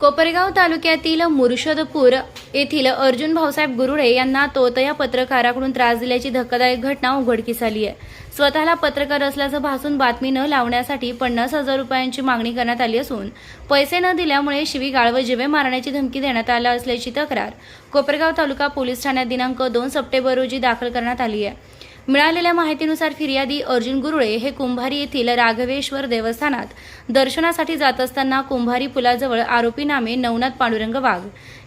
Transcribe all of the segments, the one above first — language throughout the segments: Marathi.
कोपरगाव तालुक्यातील मुर्शदपूर येथील अर्जुन भाऊसाहेब गुरुडे यांना तोतया पत्रकाराकडून त्रास दिल्याची धक्कादायक घटना उघडकीस आली आहे. स्वतःला पत्रकार असल्याचं भासून बातमी न लावण्यासाठी पन्नास हजार रुपयांची मागणी करण्यात आली असून पैसे न दिल्यामुळे शिवीगाळ व जिवे मारण्याची धमकी देण्यात आला असल्याची तक्रार कोपरगाव तालुका पोलीस ठाण्यात दिनांक दोन सप्टेंबर रोजी दाखल करण्यात आली आहे. मिळालेल्या माहितीनुसार फिर्यादी अर्जुन गुरुळे हे कुंभारी येथील राघवेश्वर देवस्थानात दर्शनासाठी जात असताना कुंभारी पुलाजवळ आरोपी नामे नवनाथ पांडुरंग वाघ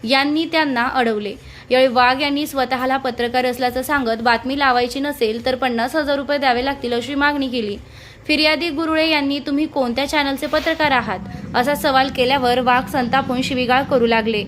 यांनी त्यांना अडवले. यावेळी वाघ यांनी स्वतःला पत्रकार असल्याचं सांगत बातमी लावायची नसेल तर पन्नास हजार रुपये द्यावे लागतील अशी मागणी केली. फिर्यादी गुरुळे यांनी तुम्ही कोणत्या चॅनलचे पत्रकार आहात? असा सवाल केल्यावर वाघ संतापून शिवीगाळ करू लागले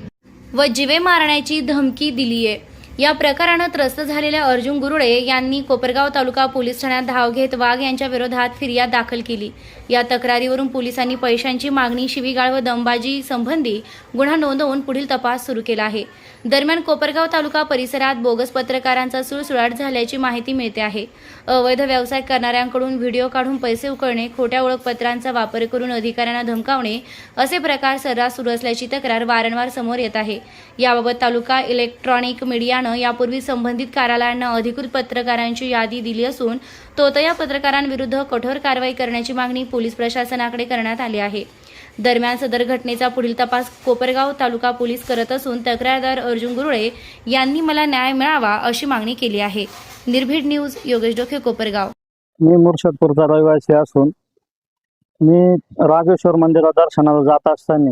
व जिवे मारण्याची धमकी दिलीये. या प्रकारानं त्रस्त झालेल्या अर्जुन गुरुळे यांनी कोपरगाव तालुका पोलीस ठाण्यात धाव घेत वाघ यांच्या विरोधात फिर्याद दाखल केली. या तक्रारीवरून पोलिसांनी पैशांची मागणी शिवीगाळ व दमबाजी संबंधी गुन्हा नोंदवून पुढील तपास सुरू केला आहे. दरम्यान कोपरगाव तालुका परिसरात बोगस पत्रकारांचा सुळसुळाट झाल्याची माहिती मिळते आहे. अवैध व्यवसाय करणाऱ्यांकडून व्हिडिओ काढून पैसे उकळणे खोट्या ओळखपत्रांचा वापर करून अधिकाऱ्यांना धमकावणे असे प्रकार सर्रास सुरू असल्याची तक्रार वारंवार समोर येत आहे. याबाबत तालुका इलेक्ट्रॉनिक मीडिया मीडियानं यापूर्वी संबंधित कार्यालयांना अधिकृत पत्रकारांची यादी दिली असून तोतया पत्रकारांविरुद्ध कठोर कारवाई करण्याची मागणी पोलीस प्रशासनाकडे करण्यात आली आहे. दरम्यान सदर घटनेचा पुढील तपास कोपरगाव तालुका पोलीस करत असून तक्रारदार अर्जुन गुरुळे यांनी मला न्याय मिळावा अशी मागणी केली आहे. निर्भीड न्यूज योगेश डोके कोपरगाव. मी मुर्शदपूरचा रहिवासी असून मी राजेश्वर मंदिरात दर्शनाला जात असताना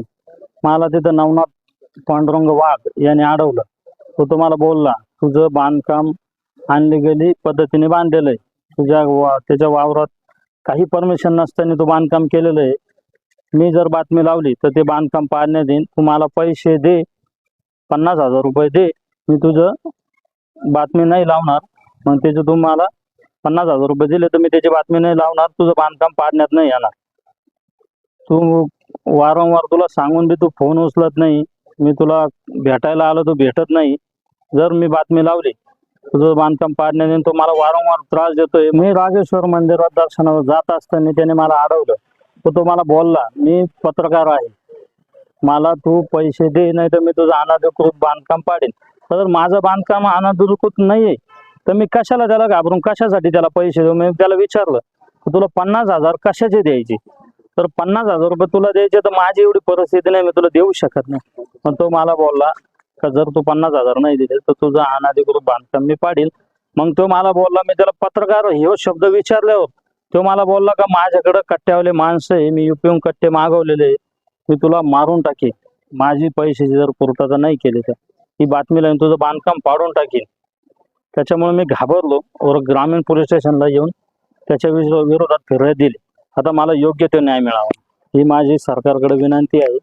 मला तिथं नवनाथ पांडुरंग वाघ यांनी अडवलं. तो तुम्हाला बोलला तुझं बांधकाम आणली गेली पद्धतीने बांधलेलं आहे. तुझ्या वा त्याच्या वावरात काही परमिशन नसताना तू बांधकाम केलेलं आहे. मी जर बातमी लावली तर ते बांधकाम पाडण्यात येईन तू मला पैसे दे पन्नास हजार रुपये दे. मी तुझं बातमी नाही लावणार. मग त्याचे तू मला पन्नास हजार रुपये दिले तर मी त्याची बातमी नाही लावणार. तुझं बांधकाम पाडण्यात नाही येणार. तू वारंवार तुला सांगून बी तू फोन उचलत नाही. मी तुला भेटायला आलो तो भेटत नाही. जर मी बातमी लावली तुझं बांधकाम पाडण्याने तो मला वारंवार त्रास देतोय. मी राजेश्वर मंदिरात दर्शनावर जात असताना त्याने मला अडवलं. तो तो मला बोलला मी पत्रकार आहे. मला तू पैसे दे नाही तर मी तुझं अनाधिकृत बांधकाम पाडेन. तर माझं बांधकाम अनाधिकृत नाही तर मी कशाला त्याला घाबरून कशासाठी त्याला पैसे देऊ? मी त्याला विचारलं तुला पन्नास हजार कशाचे द्यायचे? तर पन्नास हजार रुपये तुला द्यायचे तर माझी एवढी परिस्थिती नाही मी तुला देऊ शकत नाही. पण तो मला बोलला का जर तू पन्नास हजार नाही दिले तर तुझं अनाधिकृत बांधकाम मी पाडील. मग तो मला बोलला मी त्याला पत्रकार हे शब्द विचारल्यावर तो मला बोलला का माझ्याकडे कट्ट्यावले माणसं आहे मी युपीहून कट्टे मागवलेले मी तुला मारून टाकेन. माझी पैशाची जर पूर्तता नाही केली तर. ही बातमी लावून तुझं बांधकाम पाडून टाकेन. त्याच्यामुळे मी घाबरलो. और ग्रामीण पोलीस स्टेशनला येऊन त्याच्या विरोधात फिर्याद दिली. आता मला योग्य तो न्याय मिळावा. ही माझी सरकारकडे विनंती आहे.